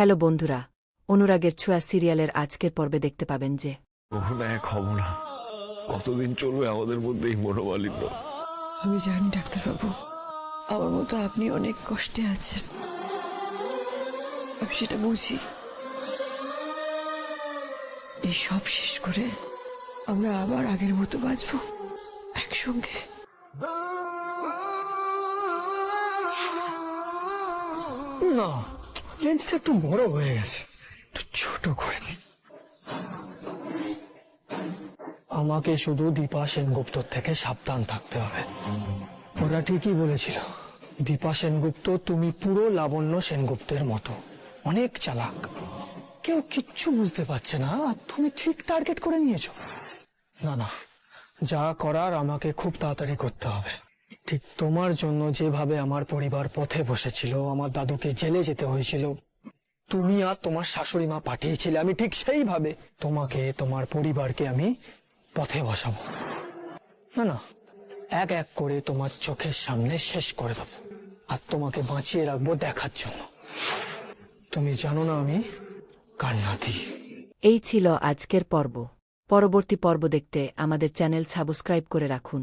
Hello বন্ধুরা অনুরাগের ছোঁয়া সিরিয়ালের আজকের পর্বে দেখতে পাবেন যে কখনো এক হব না। কতদিন চলবে আমাদের মধ্যে এই মনোমালিন্য। আমি জানি ডাক্তারবাবু আমার মতো আপনি অনেক কষ্টে আছেন। আমি সেটা বুঝি। এই সব শেষ করে আমরা আবার আগের মতো বাঁচবো একসঙ্গে। না লেন্সটা একটু বড় হয়ে গেছে। একটু ছোট করে দি আমাকে শুধু দীপা সেনগুপ্ত থেকে সাবধান থাকতে হবে। ওরা ঠিকই বলেছিল, দীপা সেনগুপ্ত তুমি পুরো লাবণ্য সেনগুপ্তের মতো। অনেক চালাক। কেউ কিচ্ছু বুঝতে পারছে না তুমি ঠিক টার্গেট করে নিয়েছো। না না, যা করার আমাকে খুব তাড়াতাড়ি করতে হবে। ঠিক তোমার জন্য যেভাবে আমার পরিবার পথে বসেছিল, আমার দাদুকে জেলে যেতে হয়েছিল, তুমি আর তোমার শাশুড়ি মা পাঠিয়েছিলে, আমি ঠিক সেইভাবে তোমাকে, তোমার পরিবারকে আমি পথে বসাবো। না না, এক এক করে তোমার চোখের সামনে শেষ করে দেবো আর তোমাকে বাঁচিয়ে রাখব দেখার জন্য। তুমি জানো না আমি কার নাতি। এই ছিল আজকের পর্ব। পরবর্তী পর্ব দেখতে আমাদের চ্যানেল সাবস্ক্রাইব করে রাখুন।